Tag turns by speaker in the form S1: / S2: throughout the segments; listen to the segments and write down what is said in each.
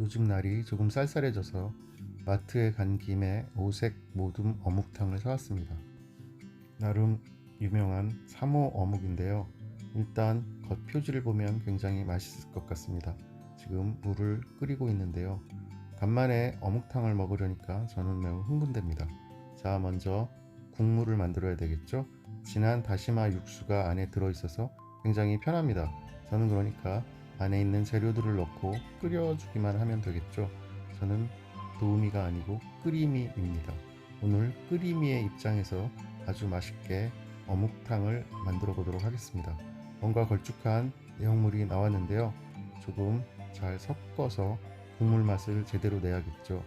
S1: 요즘 날이 조금 쌀쌀해져서 마트에 간 김에 오색 모둠 어묵탕을 사왔습니다. 나름 유명한 3호 어묵인데요. 일단 겉 표지를 보면 굉장히 맛있을 것 같습니다. 지금 물을 끓이고 있는데요. 간만에 어묵탕을 먹으려니까 저는 매우 흥분됩니다. 자, 먼저 국물을 만들어야 되겠죠? 진한 다시마 육수가 안에 들어있어서 굉장히 편합니다. 저는 그러니까 안에 있는 재료들을 넣고 끓여주기만 하면 되겠죠. 저는 도우미가 아니고 끓이미입니다. 오늘 끓이미의 입장에서 아주 맛있게 어묵탕을 만들어 보도록 하겠습니다. 뭔가 걸쭉한 내용물이 나왔는데요. 조금 잘 섞어서 국물 맛을 제대로 내야겠죠.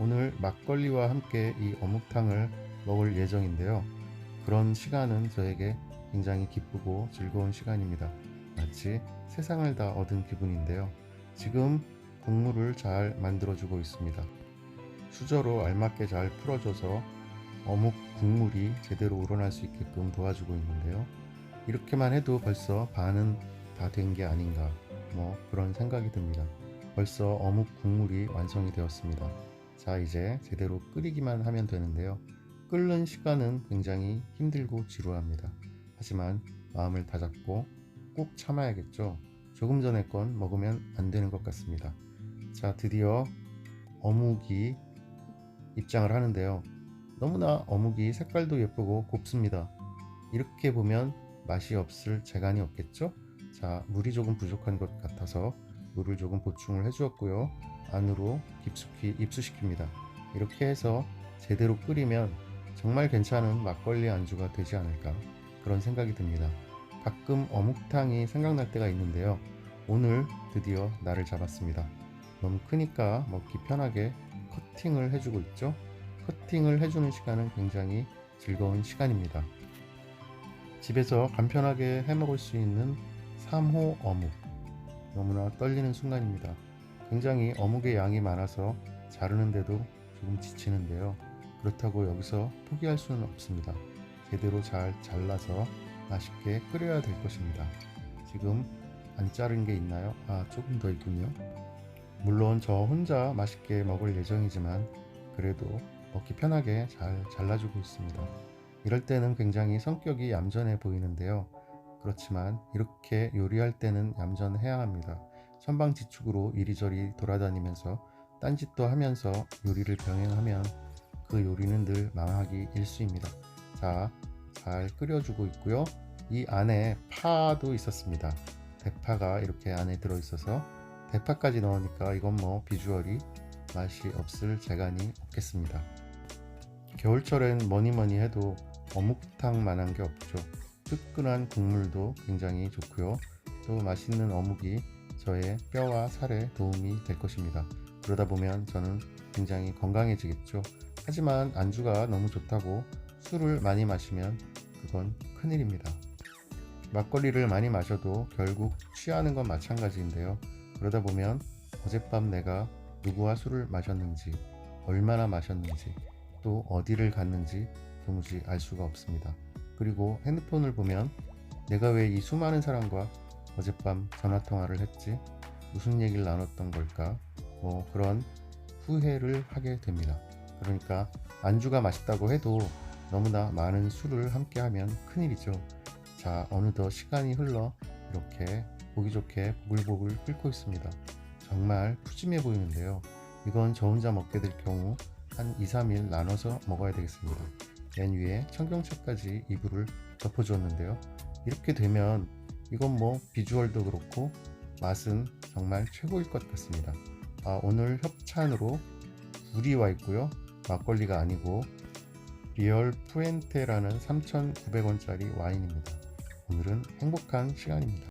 S1: 오늘 막걸리와 함께 이 어묵탕을 먹을 예정인데요. 그런 시간은 저에게 굉장히 기쁘고 즐거운 시간입니다. 마치 세상을 다 얻은 기분인데요. 지금 국물을 잘 만들어주고 있습니다. 수저로 알맞게 잘 풀어줘서 어묵 국물이 제대로 우러날 수 있게끔 도와주고 있는데요. 이렇게만 해도 벌써 반은 다 된 게 아닌가 뭐 그런 생각이 듭니다. 벌써 어묵 국물이 완성이 되었습니다. 자 이제 제대로 끓이기만 하면 되는데요. 끓는 시간은 굉장히 힘들고 지루합니다. 하지만 마음을 다잡고 꼭 참아야겠죠. 조금 전에 건 먹으면 안 되는 것 같습니다. 자 드디어 어묵이 입장을 하는데요. 너무나 어묵이 색깔도 예쁘고 곱습니다. 이렇게 보면 맛이 없을 재간이 없겠죠? 자, 물이 조금 부족한 것 같아서 물을 조금 보충을 해주었고요. 안으로 깊숙이 입수시킵니다. 이렇게 해서 제대로 끓이면 정말 괜찮은 막걸리 안주가 되지 않을까 그런 생각이 듭니다. 가끔 어묵탕이 생각날 때가 있는데요. 오늘 드디어 날을 잡았습니다. 너무 크니까 먹기 편하게 커팅을 해주고 있죠. 커팅을 해주는 시간은 굉장히 즐거운 시간입니다. 집에서 간편하게 해 먹을 수 있는 3호 어묵. 너무나 떨리는 순간입니다. 굉장히 어묵의 양이 많아서 자르는데도 조금 지치는데요. 그렇다고 여기서 포기할 수는 없습니다. 제대로 잘 잘라서 맛있게 끓여야 될 것입니다. 지금 안 자른 게 있나요? 아, 조금 더 있군요. 물론 저 혼자 맛있게 먹을 예정이지만 그래도 먹기 편하게 잘 잘라주고 있습니다. 이럴 때는 굉장히 성격이 얌전해 보이는데요. 그렇지만 이렇게 요리할 때는 얌전해야 합니다. 선방지축으로 이리저리 돌아다니면서 딴짓도 하면서 요리를 병행하면 그 요리는 늘 망하기 일수입니다. 자, 잘 끓여주고 있고요. 이 안에 파도 있었습니다. 대파가 이렇게 안에 들어있어서 대파까지 넣으니까 이건 뭐 비주얼이 맛이 없을 재간이 없겠습니다. 겨울철엔 뭐니 뭐니 해도 어묵탕만한 게 없죠. 뜨끈한 국물도 굉장히 좋고요. 또 맛있는 어묵이 저의 뼈와 살에 도움이 될 것입니다. 그러다 보면 저는 굉장히 건강해지겠죠. 하지만 안주가 너무 좋다고 술을 많이 마시면 그건 큰일입니다. 막걸리를 많이 마셔도 결국 취하는 건 마찬가지인데요. 그러다 보면 어젯밤 내가 누구와 술을 마셨는지, 얼마나 마셨는지, 또 어디를 갔는지 도무지 알 수가 없습니다. 그리고 핸드폰을 보면 내가 왜 이 수많은 사람과 어젯밤 전화 통화를 했지? 무슨 얘기를 나눴던 걸까? 뭐 그런 후회를 하게 됩니다. 그러니까 안주가 맛있다고 해도 너무나 많은 술을 함께 하면 큰일이죠. 자, 어느덧 시간이 흘러 이렇게 보기 좋게 보글보글 끓고 있습니다. 정말 푸짐해 보이는데요. 이건 저 혼자 먹게 될 경우 한 2, 3일 나눠서 먹어야 되겠습니다. 맨 위에 청경채까지 이불을 덮어주었는데요. 이렇게 되면 이건 뭐 비주얼도 그렇고 맛은 정말 최고일 것 같습니다. 아, 오늘 협찬으로 굴이 와 있고요. 막걸리가 아니고 리얼 푸엔테라는 3,900원짜리 와인입니다. 오늘은 행복한 시간입니다.